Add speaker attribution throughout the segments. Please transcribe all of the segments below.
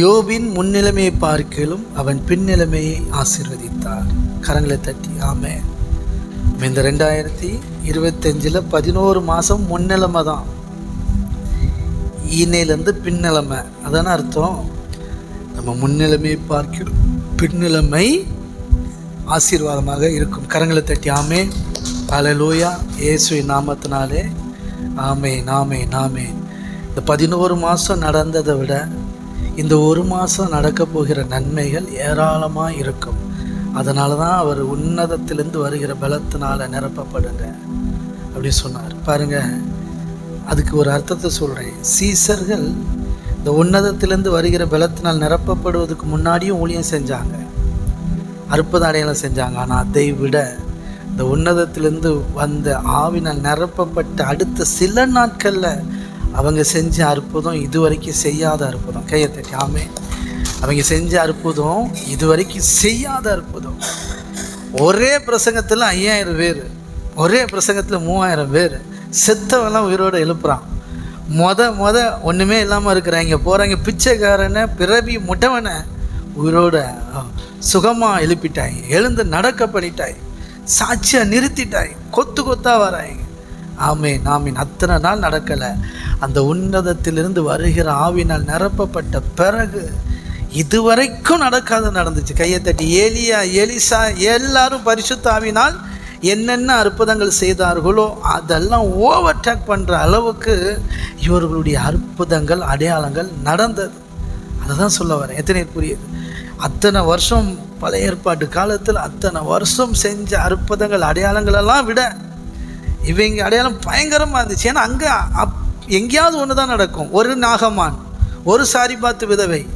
Speaker 1: யோபின் முன்னிலைமையை பார்க்கலும் அவன் பின்னிலைமையை ஆசீர்வதித்தார். கரங்களை தட்டி ஆமே இந்த ரெண்டாயிரத்தி இருபத்தஞ்சில் பதினோரு மாதம் முன்னிலைமை தான். ஈனையிலேருந்து பின்னிலைமை. அதான அர்த்தம்? நம்ம முன்னிலைமையை பார்க்கலும் பின்னிலைமை ஆசீர்வாதமாக இருக்கும். கரங்களை தட்டி ஆமே அலலூயா இயேசுவை நாமத்தினாலே ஆமே நாமே நாமே இந்த பதினோரு மாதம் நடந்ததை விட இந்த ஒரு மாதம் நடக்க போகிற நன்மைகள் ஏராளமாக இருக்கும். அதனால தான் அவர் உன்னதத்திலேருந்து வருகிற பலத்தினால் நிரப்பப்படுங்க. அப்படி சொன்னார். பாருங்க அதுக்கு ஒரு அர்த்தத்தை சொல்கிறேன் சீசர்கள் இந்த உன்னதத்திலேருந்து வருகிற பலத்தினால் நிரப்பப்படுவதற்கு முன்னாடியும் ஊழியம் செஞ்சாங்க. அற்புத அடையாளம் செஞ்சாங்க. ஆனால் அதை விட இந்த உன்னதத்திலேருந்து வந்த ஆவினால் நிரப்பப்பட்ட அடுத்த சில நாட்களில் அவங்க செஞ்ச அற்புதம் இதுவரைக்கும் செய்யாத அற்புதம். கையை தட்டி அவங்க செஞ்ச அற்புதம் இதுவரைக்கும் செய்யாத அற்புதம். ஒரே பிரசங்கத்தில் ஐயாயிரம் பேர். ஒரே பிரசங்கத்தில் மூவாயிரம் பேர். செத்தவெல்லாம் உயிரோடு எழுப்புறான். மொத மொத ஒன்றுமே இல்லாமல் இருக்கிறாங்க போகிறாங்க பிச்சைக்காரனை பிறவி முட்டவனை உயிரோட சுகமாக எழுப்பிட்டாய். எழுந்து நடக்க பண்ணிட்டாய். சாட்சியாக நிறுத்திட்டாய். கொத்து கொத்தாக வராங்க ஆமே நாமின் அத்தனை நாள் நடக்கலை. அந்த உன்னதத்திலிருந்து வருகிற ஆவினால் நிரப்பப்பட்ட பிறகு இதுவரைக்கும் நடக்காத நடந்துச்சு. கையை தட்டி ஏலியா எலிசா எல்லாரும் பரிசுத்தாவினால் என்னென்ன அற்புதங்கள் செய்தார்களோ அதெல்லாம் ஓவர் டேக் பண்ணுற அளவுக்கு இவர்களுடைய அற்புதங்கள் அடையாளங்கள் நடந்தது. அதை தான் சொல்ல வரேன். எத்தனை புரியுது? அத்தனை வருஷம் பழைய ஏற்பாட்டு காலத்தில் அத்தனை வருஷம் செஞ்ச அற்புதங்கள் அடையாளங்களெல்லாம் விட இவங்க அடையாளம் பயங்கரமாக இருந்துச்சு. ஏன்னா அங்கே அப் எங்கேயாவது ஒன்று தான் நடக்கும். ஒரு நாகமான் ஒரு சாரி பார்த்து விதவை.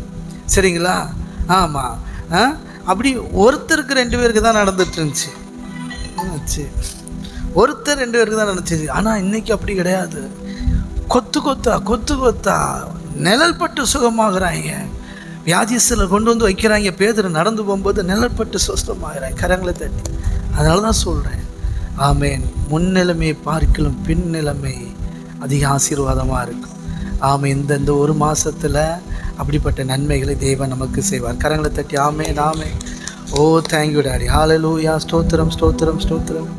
Speaker 1: சரிங்களா? ஆமாம் ஆ? அப்படி ஒருத்தருக்கு ரெண்டு பேருக்கு தான் நடந்துட்டு இருந்துச்சு ஆச்சு ஒருத்தர் ரெண்டு பேருக்கு தான் நடந்துச்சு. ஆனால் இன்னைக்கு அப்படி கிடையாது. கொத்து கொத்தா கொத்து கொத்தா. நிழல் பட்டு சுகமாகறாங்க. வியாதிசில் கொண்டு வந்து வைக்கிறாங்க. பேதர் நடந்து போகும்போது நிழல் பட்டு சுஸ்தமாகிறாங்க. கரங்களை தட்டி. அதனால தான் சொல்கிறேன் ஆமேன். முன்னிலைமையை பார்க்கலும் பின்னிலைமை அதிக ஆசீர்வாதமாக இருக்கும். ஆமே இந்த இந்த ஒரு மாதத்தில் அப்படிப்பட்ட நன்மைகளை தேவன் நமக்கு செய்வார். கரங்களை தட்டி ஆமே நாமே ஓ தேங்க்யூ டாடி ஹாலலூயா ஸ்தோத்திரம் ஸ்தோத்திரம் ஸ்தோத்திரம்.